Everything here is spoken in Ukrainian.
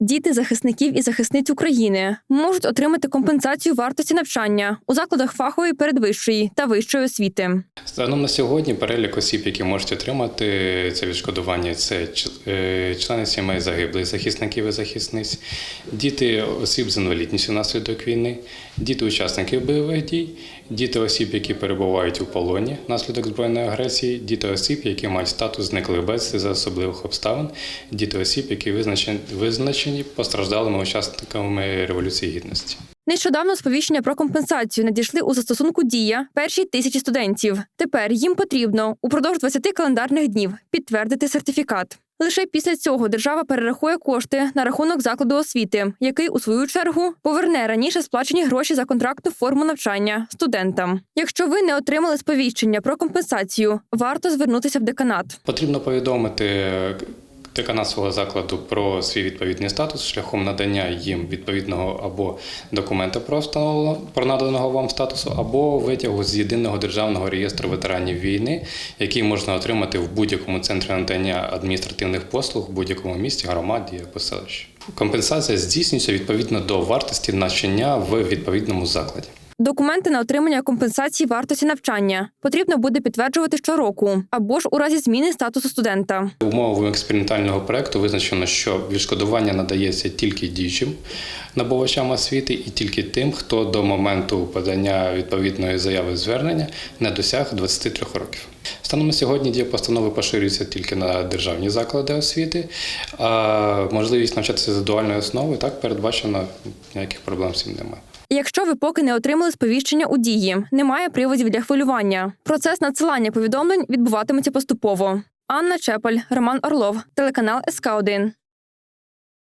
Діти захисників і захисниць України можуть отримати компенсацію вартості навчання у закладах фахової передвищої та вищої освіти. Станом на сьогодні перелік осіб, які можуть отримати це відшкодування, це е, члени сімей загиблих захисників і захисниць, діти осіб з інвалідністю внаслідок війни, діти учасників бойових дій, діти осіб, які перебувають у полоні внаслідок збройної агресії, діти осіб, які мають статус зниклих безвісти за особливих обставин, діти осіб, які визначені, визначені постраждалими учасниками революції гідності. Нещодавно сповіщення про компенсацію надійшли у застосунку Дія першій тисячі студентів. Тепер їм потрібно упродовж 20 календарних днів підтвердити сертифікат. Лише після цього держава перерахує кошти на рахунок закладу освіти, який у свою чергу поверне раніше сплачені гроші за контрактну форму навчання студентам. Якщо ви не отримали сповіщення про компенсацію, варто звернутися в деканат. Потрібно повідомити деканат свого закладу про свій відповідний статус шляхом надання їм відповідного або документа про встановлено про наданого вам статусу, або витягу з єдиного державного реєстру ветеранів війни, який можна отримати в будь-якому центрі надання адміністративних послуг в будь-якому місті, громаді або селищі. Компенсація здійснюється відповідно до вартості навчання в відповідному закладі. Документи на отримання компенсації вартості навчання потрібно буде підтверджувати щороку або ж у разі зміни статусу студента. Умовами експериментального проекту визначено, що відшкодування надається тільки діючим набувачам освіти і тільки тим, хто до моменту подання відповідної заяви звернення не досяг 23 років. Станом на сьогодні дія постанови поширюється тільки на державні заклади освіти, а можливість навчатися за дуальною основою так передбачено, ніяких проблем з цим немає. Якщо ви поки не отримали сповіщення у дії, немає приводів для хвилювання. Процес надсилання повідомлень відбуватиметься поступово. Анна Чепель, Роман Орлов, телеканал СК 1